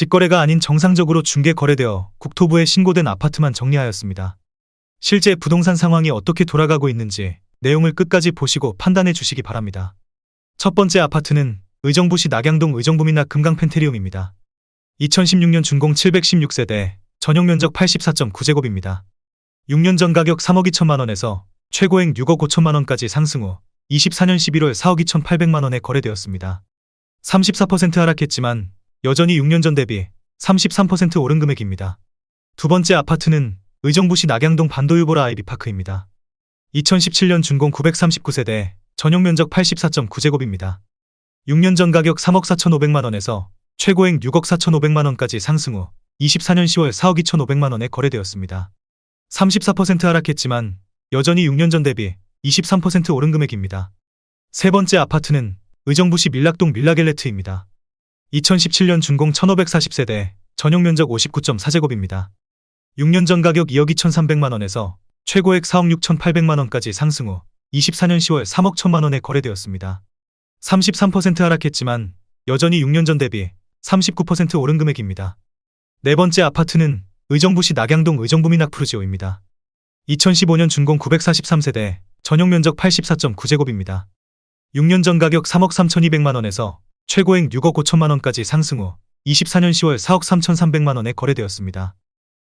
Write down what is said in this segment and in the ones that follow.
직거래가 아닌 정상적으로 중개 거래되어 국토부에 신고된 아파트만 정리하였습니다. 실제 부동산 상황이 어떻게 돌아가고 있는지 내용을 끝까지 보시고 판단해 주시기 바랍니다. 첫 번째 아파트는 의정부시 낙양동 의정부민낙 금강 펜테리움입니다. 2016년 준공 716세대, 전용 면적 84.9제곱입니다. 6년 전 가격 3억 2천만 원에서 최고액 6억 5천만 원까지 상승 후 24년 11월 4억 2천 8백만 원에 거래되었습니다. 34% 하락했지만 여전히 6년 전 대비 33% 오른 금액입니다. 두 번째 아파트는 의정부시 낙양동 반도유보라 아이비파크입니다. 2017년 준공 939세대, 전용 면적 84.9제곱입니다. 6년 전 가격 3억 4천5백만 원에서 최고액 6억 4천5백만 원까지 상승 후 24년 10월 4억 2천5백만 원에 거래되었습니다. 34% 하락했지만 여전히 6년 전 대비 23% 오른 금액입니다. 세 번째 아파트는 의정부시 밀락동 밀라겔레트입니다. 2017년 준공 1540세대, 전용 면적 59.4제곱입니다. 6년 전 가격 2억 2천3백만 원에서 최고액 4억 6천8백만 원까지 상승 후 24년 10월 3억 1천만 원에 거래되었습니다. 33% 하락했지만 여전히 6년 전 대비 39% 오른 금액입니다. 네 번째 아파트는 의정부시 낙양동 의정부민낙 푸르지오입니다. 2015년 준공 943세대, 전용 면적 84.9제곱입니다. 6년 전 가격 3억 3천2백만 원에서 최고액 6억 5천만 원까지 상승 후 24년 10월 4억 3천3백만 원에 거래되었습니다.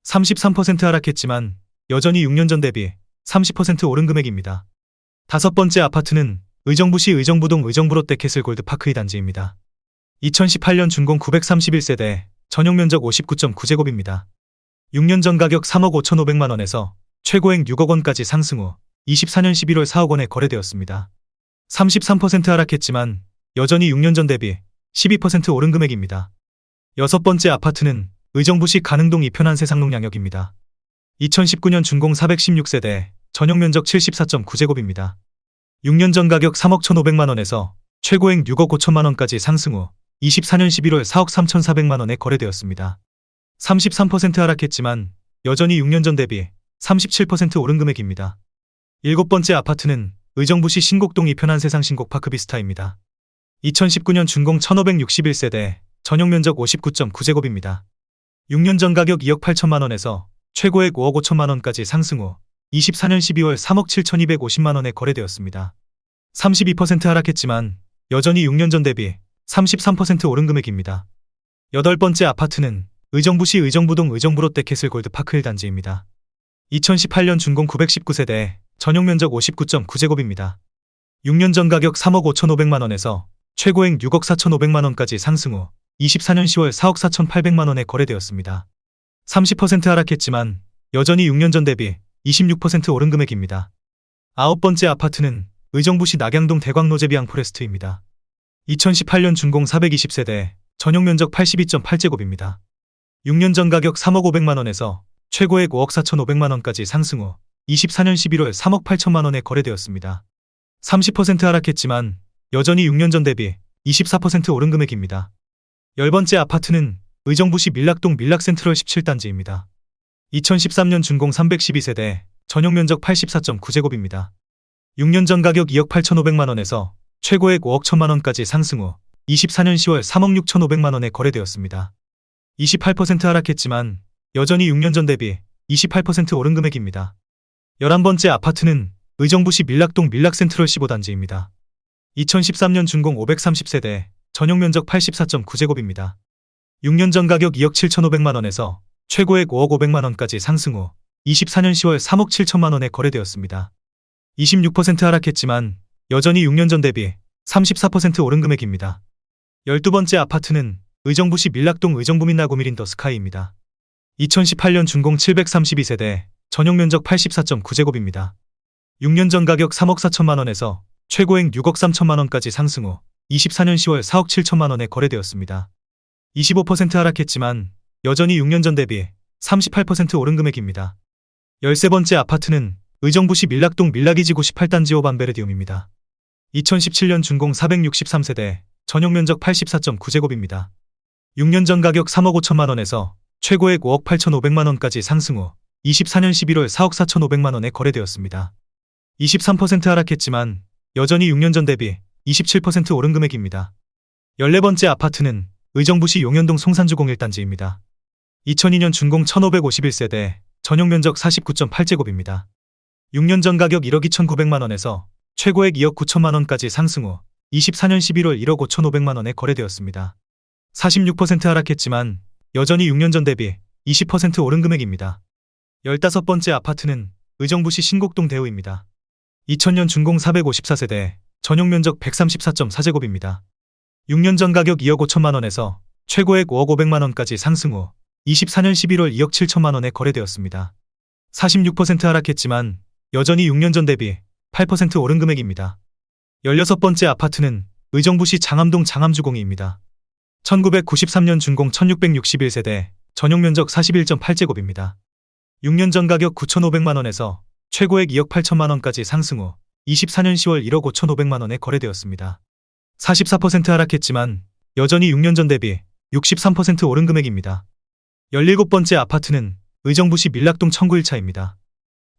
33% 하락했지만 여전히 6년 전 대비 30% 오른 금액입니다. 다섯 번째 아파트는 의정부시 의정부동 의정부롯데 캐슬 골드파크 2단지입니다. 2018년 준공 931세대, 전용 면적 59.9제곱입니다. 6년 전 가격 3억 5천5백만 원에서 최고액 6억 원까지 상승 후 24년 11월 4억 원에 거래되었습니다. 33% 하락했지만 여전히 6년 전 대비 12% 오른 금액입니다. 여섯 번째 아파트는 의정부시 가능동 이편한 세상농 양역입니다. 2019년 준공 416세대, 전용 면적 74.9제곱입니다. 6년 전 가격 3억 1,500만 원에서 최고액 6억 5천만 원까지 상승 후 24년 11월 4억 3,400만 원에 거래되었습니다. 33% 하락했지만 여전히 6년 전 대비 37% 오른 금액입니다. 일곱 번째 아파트는 의정부시 신곡동 이편한 세상 신곡파크 비스타입니다. 2019년 준공 1561세대, 전용 면적 59.9제곱입니다. 6년 전 가격 2억 8천만 원에서 최고액 5억 5천만 원까지 상승 후 24년 12월 3억 7,250만 원에 거래되었습니다. 32% 하락했지만 여전히 6년 전 대비 33% 오른 금액입니다. 여덟 번째 아파트는 의정부시 의정부동 의정부롯데 캐슬 골드파크 1단지입니다. 2018년 준공 919세대, 전용 면적 59.9제곱입니다. 6년 전 가격 3억 5천5백만 원에서 최고액 6억 4천5백만 원까지 상승 후 24년 10월 4억 4천8백만 원에 거래되었습니다. 30% 하락했지만 여전히 6년 전 대비 26% 오른 금액입니다. 아홉 번째 아파트는 의정부시 낙양동 대광노제비 앙 포레스트입니다. 2018년 준공 420세대, 전용 면적 82.8제곱입니다. 6년 전 가격 3억 5백만 원에서 최고액 5억 4천5백만 원까지 상승 후 24년 11월 3억 8천만 원에 거래되었습니다. 30% 하락했지만 여전히 6년 전 대비 24% 오른 금액입니다. 열 번째 아파트는 의정부시 밀락동 밀락센트럴 17단지입니다. 2013년 준공 312세대, 전용 면적 84.9제곱입니다. 6년 전 가격 2억 8천5백만 원에서 최고액 5억 1천만 원까지 상승 후 24년 10월 3억 6천5백만 원에 거래되었습니다. 28% 하락했지만 여전히 6년 전 대비 28% 오른 금액입니다. 11번째 아파트는 의정부시 밀락동 밀락센트럴 15단지입니다. 2013년 준공 530세대, 전용 면적 84.9제곱입니다. 6년 전 가격 2억 7천5백만 원에서 최고액 5억 5백만 원까지 상승 후 24년 10월 3억 7천만 원에 거래되었습니다. 26% 하락했지만 여전히 6년 전 대비 34% 오른 금액입니다. 12번째 아파트는 의정부시 밀락동 의정부민 나고미린 더 스카이입니다. 2018년 준공 732세대, 전용 면적 84.9제곱입니다. 6년 전 가격 3억 4천만 원에서 최고액 6억 3천만 원까지 상승 후 24년 10월 4억 7천만 원에 거래되었습니다. 25% 하락했지만 여전히 6년 전 대비 38% 오른 금액입니다. 13번째 아파트는 의정부시 밀락동 밀락이지구 18단지 오반베르디움입니다. 2017년 준공 463세대, 전용 면적 84.9제곱입니다. 6년 전 가격 3억 5천만 원에서 최고액 5억 8천5백만 원까지 상승 후 24년 11월 4억 4천5백만 원에 거래되었습니다. 23% 하락했지만 여전히 6년 전 대비 27% 오른 금액입니다. 14번째 아파트는 의정부시 용현동 송산주공 1단지입니다. 2002년 준공 1551세대, 전용 면적 49.8제곱입니다. 6년 전 가격 1억 2,900만 원에서 최고액 2억 9천만 원까지 상승 후 24년 11월 1억 5,500만 원에 거래되었습니다. 46% 하락했지만 여전히 6년 전 대비 20% 오른 금액입니다. 15번째 아파트는 의정부시 신곡동 대우입니다. 2000년 준공 454세대, 전용 면적 134.4제곱입니다. 6년 전 가격 2억 5천만 원에서 최고액 5억 500만 원까지 상승 후 24년 11월 2억 7천만 원에 거래되었습니다. 46% 하락했지만 여전히 6년 전 대비 8% 오른 금액입니다. 16번째 아파트는 의정부시 장암동 장암주공이입니다. 1993년 준공 1661세대, 전용 면적 41.8제곱입니다. 6년 전 가격 9,500만 원에서 최고액 2억 8천만 원까지 상승 후 24년 10월 1억 5,500만 원에 거래되었습니다. 44% 하락했지만 여전히 6년 전 대비 63% 오른 금액입니다. 17번째 아파트는 의정부시 밀락동 청구 1차입니다.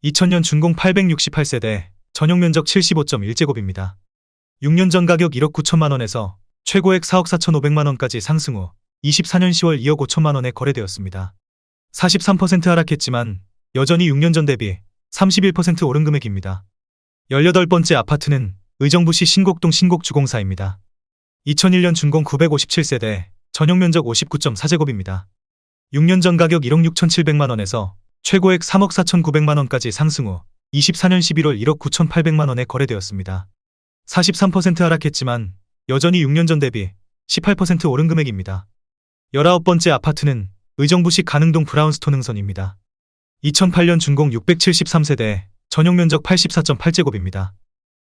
2000년 준공 868세대, 전용 면적 75.1제곱입니다. 6년 전 가격 1억 9천만 원에서 최고액 4억 4천5백만 원까지 상승 후 24년 10월 2억 5천만 원에 거래되었습니다. 43% 하락했지만 여전히 6년 전 대비 31% 오른 금액입니다. 18번째 아파트는 의정부시 신곡동 신곡주공사입니다. 2001년 준공 957세대, 전용 면적 59.4제곱입니다. 6년 전 가격 1억 6천7백만 원에서 최고액 3억 4천9백만 원까지 상승 후 24년 11월 1억 9천8백만 원에 거래되었습니다. 43% 하락했지만 여전히 6년 전 대비 18% 오른 금액입니다. 19번째 아파트는 의정부시 가능동 브라운스톤 흥선입니다. 2008년 준공 673세대, 전용 면적 84.8제곱입니다.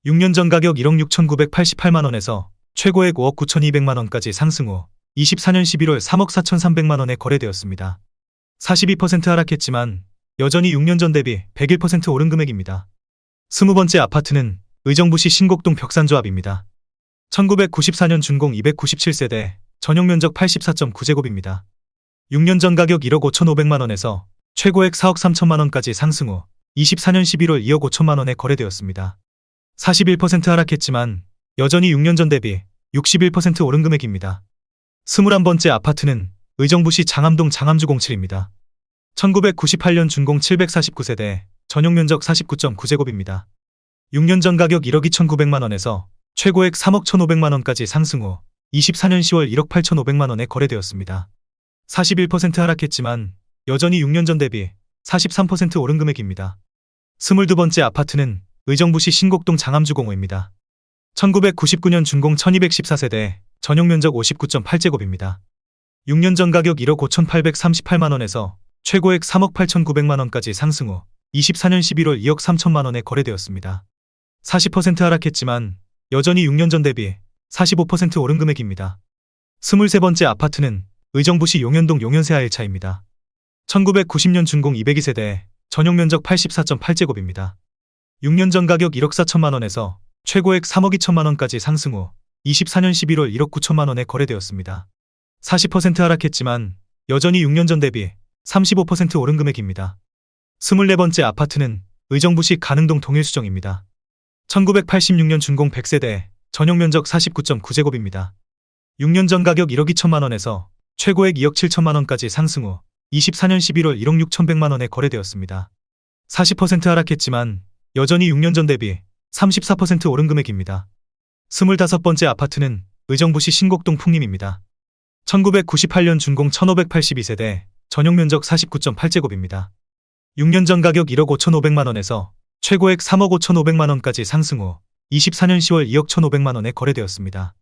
6년 전 가격 1억 6,988만 원에서 최고액 5억 9,200만 원까지 상승 후 24년 11월 3억 4,300만 원에 거래되었습니다. 42% 하락했지만 여전히 6년 전 대비 101% 오른 금액입니다. 20번째 아파트는 의정부시 신곡동 벽산조합입니다. 1994년 준공 297세대, 전용 면적 84.9제곱입니다. 6년 전 가격 1억 5,500만 원에서 최고액 4억 3천만 원까지 상승 후 24년 11월 2억 5천만 원에 거래되었습니다. 41% 하락했지만 여전히 6년 전 대비 61% 오른 금액입니다. 21번째 아파트는 의정부시 장암동 장암주 07입니다. 1998년 준공 749세대, 전용 면적 49.9제곱입니다. 6년 전 가격 1억 2,900만 원에서 최고액 3억 1,500만 원까지 상승 후 24년 10월 1억 8,500만 원에 거래되었습니다. 41% 하락했지만 여전히 6년 전 대비 43% 오른 금액입니다. 22번째 아파트는 의정부시 신곡동 장암주공호입니다. 1999년 준공 1214세대, 전용 면적 59.8제곱입니다. 6년 전 가격 1억 5,838만 원에서 최고액 3억 8,900만 원까지 상승 후 24년 11월 2억 3천만 원에 거래되었습니다. 40% 하락했지만 여전히 6년 전 대비 45% 오른 금액입니다. 23번째 아파트는 의정부시 용현동 용현세아 1차입니다. 1990년 준공 202세대, 전용 면적 84.8제곱입니다. 6년 전 가격 1억 4천만 원에서 최고액 3억 2천만 원까지 상승 후 24년 11월 1억 9천만 원에 거래되었습니다. 40% 하락했지만 여전히 6년 전 대비 35% 오른 금액입니다. 24번째 아파트는 의정부시 가능동 동일수정입니다. 1986년 준공 100세대, 전용 면적 49.9제곱입니다. 6년 전 가격 1억 2천만 원에서 최고액 2억 7천만 원까지 상승 후 24년 11월 1억 6천백만 원에 거래되었습니다. 40% 하락했지만 여전히 6년 전 대비 34% 오른 금액입니다. 25번째 아파트는 의정부시 신곡동 풍림입니다. 1998년 준공 1582세대, 전용 면적 49.8제곱입니다. 6년 전 가격 1억 5,500만 원에서 최고액 3억 5,500만 원까지 상승 후 24년 10월 2억 1,500만 원에 거래되었습니다.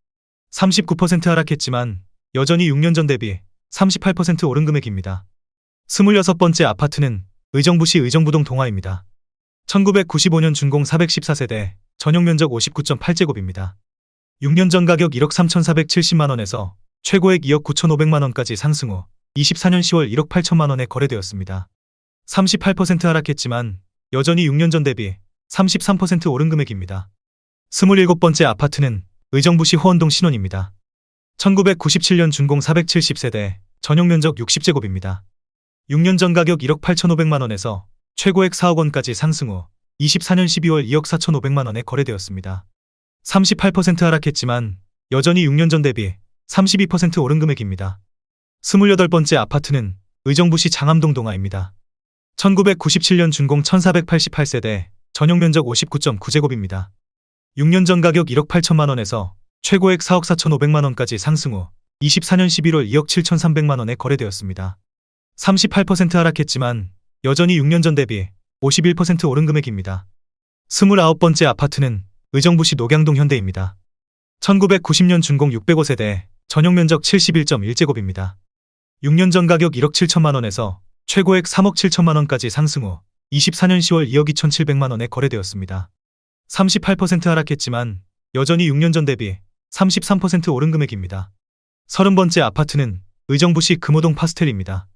39% 하락했지만 여전히 6년 전 대비 38% 오른 금액입니다. 26번째 아파트는 의정부시 의정부동 동화입니다. 1995년 준공 414세대, 전용 면적 59.8제곱입니다. 6년 전 가격 1억 3,470만 원에서 최고액 2억 9,500만 원까지 상승 후 24년 10월 1억 8천만 원에 거래되었습니다. 38% 하락했지만 여전히 6년 전 대비 33% 오른 금액입니다. 27번째 아파트는 의정부시 호원동 신원입니다. 1997년 준공 470세대, 전용 면적 60제곱입니다. 6년 전 가격 1억 8,500만 원에서 최고액 4억 원까지 상승 후 24년 12월 2억 4,500만 원에 거래되었습니다. 38% 하락했지만 여전히 6년 전 대비 32% 오른 금액입니다. 28번째 아파트는 의정부시 장암동 동아입니다. 1997년 준공 1488세대, 전용 면적 59.9제곱입니다. 6년 전 가격 1억 8천만 원에서 최고액 4억 4천5백만 원까지 상승 후 24년 11월 2억 7천3백만 원에 거래되었습니다. 38% 하락했지만 여전히 6년 전 대비 51% 오른 금액입니다. 29번째 아파트는 의정부시 녹양동 현대입니다. 1990년 준공 605 세대, 전용 면적 71.1제곱입니다. 6년 전 가격 1억 7천만 원에서 최고액 3억 7천만 원까지 상승 후 24년 10월 2억 2천7백만 원에 거래되었습니다. 38% 하락했지만 여전히 6년 전 대비 33% 오른 금액입니다. 30번째 아파트는 의정부시 금호동 파스텔입니다.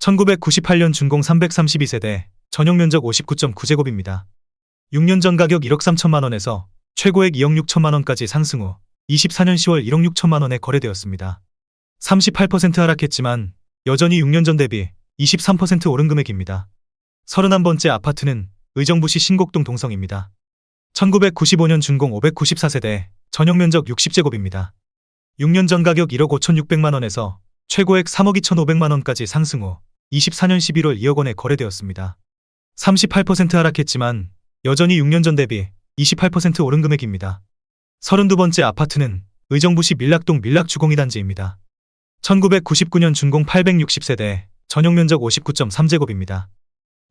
1998년 준공 332세대, 전용 면적 59.9제곱입니다. 6년 전 가격 1억 3천만 원에서 최고액 2억 6천만 원까지 상승 후 24년 10월 1억 6천만 원에 거래되었습니다. 38% 하락했지만 여전히 6년 전 대비 23% 오른 금액입니다. 31번째 아파트는 의정부시 신곡동 동성입니다. 1995년 준공 594세대, 전용 면적 60제곱입니다. 6년 전 가격 1억 5천6백만 원에서 최고액 3억 2천5백만 원까지 상승 후 24년 11월 2억 원에 거래되었습니다. 38% 하락했지만 여전히 6년 전 대비 28% 오른 금액입니다. 32번째 아파트는 의정부시 밀락동 밀락주공이 단지입니다. 1999년 준공 860세대, 전용 면적 59.3제곱입니다.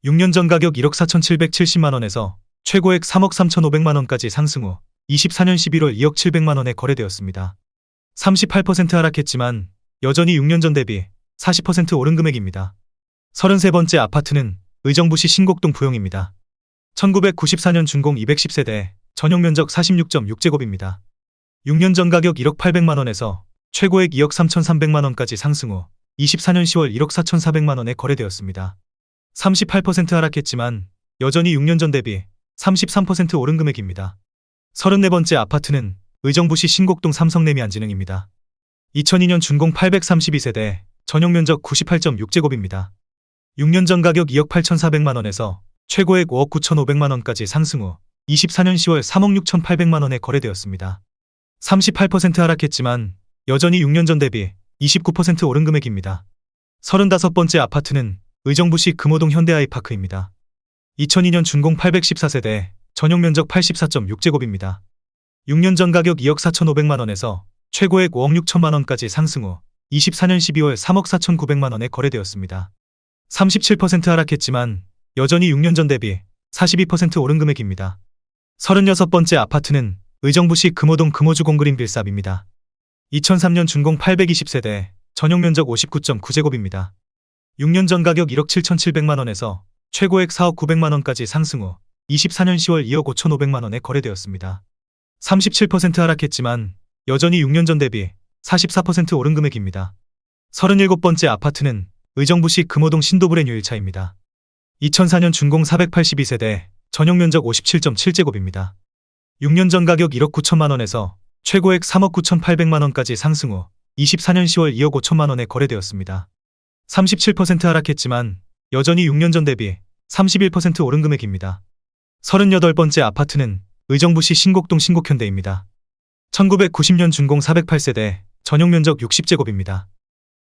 6년 전 가격 1억 4,770만 원에서 최고액 3억 3,500만 원까지 상승 후 24년 11월 2억 700만 원에 거래되었습니다. 38% 하락했지만 여전히 6년 전 대비 40% 오른 금액입니다. 33번째 아파트는 의정부시 신곡동 부용입니다. 1994년 준공 210세대, 전용 면적 46.6제곱입니다. 6년 전 가격 1억 800만 원에서 최고액 2억 3,300만 원까지 상승 후 24년 10월 1억 4,400만 원에 거래되었습니다. 38% 하락했지만 여전히 6년 전 대비 33% 오른 금액입니다. 34번째 아파트는 의정부시 신곡동 삼성내미 안진흥입니다. 2002년 준공 832세대, 전용 면적 98.6제곱입니다. 6년 전 가격 2억 8,400만 원에서 최고액 5억 9,500만 원까지 상승 후 24년 10월 3억 6,800만 원에 거래되었습니다. 38% 하락했지만 여전히 6년 전 대비 29% 오른 금액입니다. 35번째 아파트는 의정부시 금호동 현대아이파크입니다. 2002년 준공 814세대, 전용 면적 84.6제곱입니다. 6년 전 가격 2억 4,500만 원에서 최고액 5억 6천만 원까지 상승 후 24년 12월 3억 4,900만 원에 거래되었습니다. 37% 하락했지만 여전히 6년 전 대비 42% 오른 금액입니다. 36번째 아파트는 의정부시 금호동 금호주 공 그린 빌삽입니다. 2003년 준공 820세대, 전용 면적 59.9제곱입니다. 6년 전 가격 1억 7,700만 원에서 최고액 4억 900만 원까지 상승 후 24년 10월 2억 5,500만 원에 거래되었습니다. 37% 하락했지만 여전히 6년 전 대비 44% 오른 금액입니다. 37번째 아파트는 의정부시 금호동 신도브레 뉴일차입니다. 2004년 준공 482세대, 전용 면적 57.7제곱입니다. 6년 전 가격 1억 9천만 원에서 최고액 3억 9천8백만 원까지 상승 후 24년 10월 2억 5천만 원에 거래되었습니다. 37% 하락했지만 여전히 6년 전 대비 31% 오른 금액입니다. 38번째 아파트는 의정부시 신곡동 신곡현대입니다. 1990년 준공 408세대, 전용 면적 60제곱입니다.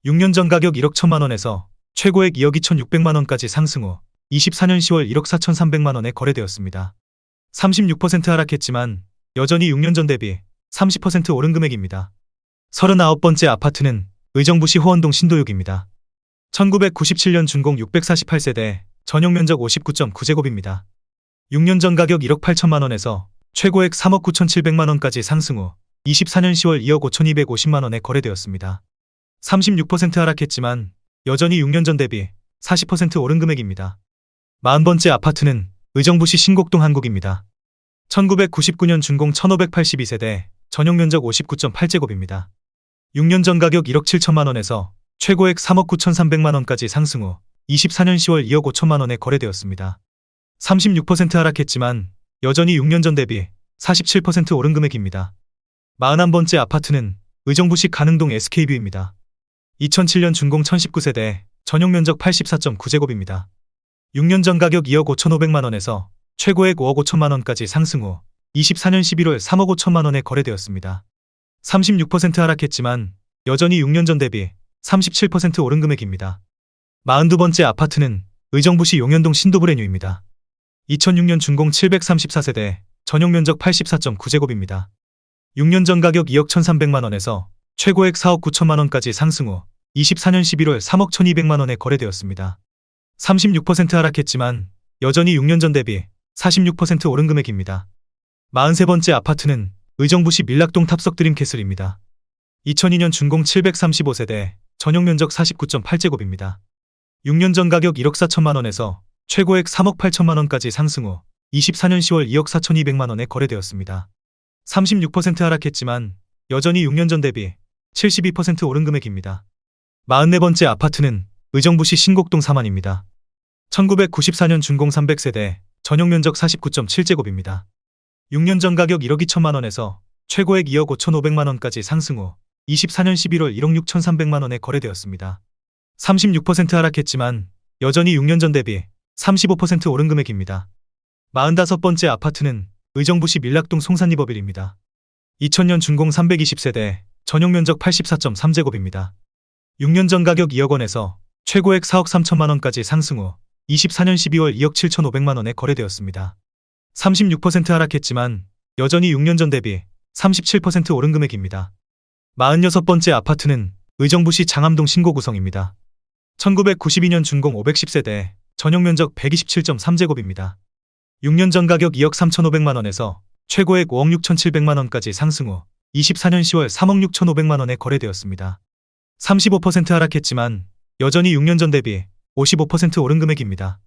6년 전 가격 1억 1천만 원에서 최고액 2억 2천6백만 원까지 상승 후 24년 10월 1억 4천3백만 원에 거래되었습니다. 36% 하락했지만 여전히 6년 전 대비 30% 오른 금액입니다. 39번째 아파트는 의정부시 호원동 신도육입니다. 1997년 준공 648세대, 전용 면적 59.9제곱입니다. 6년 전 가격 1억 8천만 원에서 최고액 3억 9천7백만 원까지 상승 후 24년 10월 2억 5천2백오십만 원에 거래되었습니다. 36% 하락했지만 여전히 6년 전 대비 40% 오른 금액입니다. 40번째 아파트는 의정부시 신곡동 한국입니다. 1999년 준공 1582세대, 전용 면적 59.8제곱입니다. 6년 전 가격 1억 7천만 원에서 최고액 3억 9천3백만 원까지 상승 후 24년 10월 2억 5천만 원에 거래되었습니다. 36% 하락했지만 여전히 6년 전 대비 47% 오른 금액입니다. 41번째 아파트는 의정부시 가능동 SK뷰입니다. 2007년 준공 1019세대, 전용 면적 84.9제곱입니다. 6년 전 가격 2억 5천5백만 원에서 최고액 5억 5천만 원까지 상승 후 24년 11월 3억 5천만 원에 거래되었습니다. 36% 하락했지만 여전히 6년 전 대비 37% 오른 금액입니다. 42번째 아파트는 의정부시 용현동 신도브레뉴입니다. 2006년 준공 734세대, 전용 면적 84.9제곱입니다. 6년 전 가격 2억 1,300만 원에서 최고액 4억 9천만 원까지 상승 후 24년 11월 3억 1,200만 원에 거래되었습니다. 36% 하락했지만 여전히 6년 전 대비 46% 오른 금액입니다. 43번째 아파트는 의정부시 밀락동 탑석 드림캐슬입니다. 2002년 준공 735세대, 전용 면적 49.8제곱입니다. 6년 전 가격 1억 4천만 원에서 최고액 3억 8천만 원까지 상승 후 24년 10월 2억 4,200만 원에 거래되었습니다. 36% 하락했지만 여전히 6년 전 대비 72% 오른 금액입니다. 44번째 아파트는 의정부시 신곡동 사만입니다. 1994년 준공 300세대, 전용 면적 49.7제곱입니다. 6년 전 가격 1억 2천만 원에서 최고액 2억 5,500만 원까지 상승 후 24년 11월 1억 6,300만 원에 거래되었습니다. 36% 하락했지만 여전히 6년 전 대비 35% 오른 금액입니다. 45번째 아파트는 의정부시 밀락동 송산리버빌입니다. 2000년 준공 320세대, 전용 면적 84.3제곱입니다. 6년 전 가격 2억 원에서 최고액 4억 3천만 원까지 상승 후 24년 12월 2억 7,500만 원에 거래되었습니다. 36% 하락했지만 여전히 6년 전 대비 37% 오른 금액입니다. 46번째 아파트는 의정부시 장암동 신고 구성입니다. 1992년 준공 510세대, 전용 면적 127.3제곱입니다. 6년 전 가격 2억 3,500만 원에서 최고액 5억 6,700만 원까지 상승 후 24년 10월 3억 6,500만 원에 거래되었습니다. 35% 하락했지만 여전히 6년 전 대비 55% 오른 금액입니다.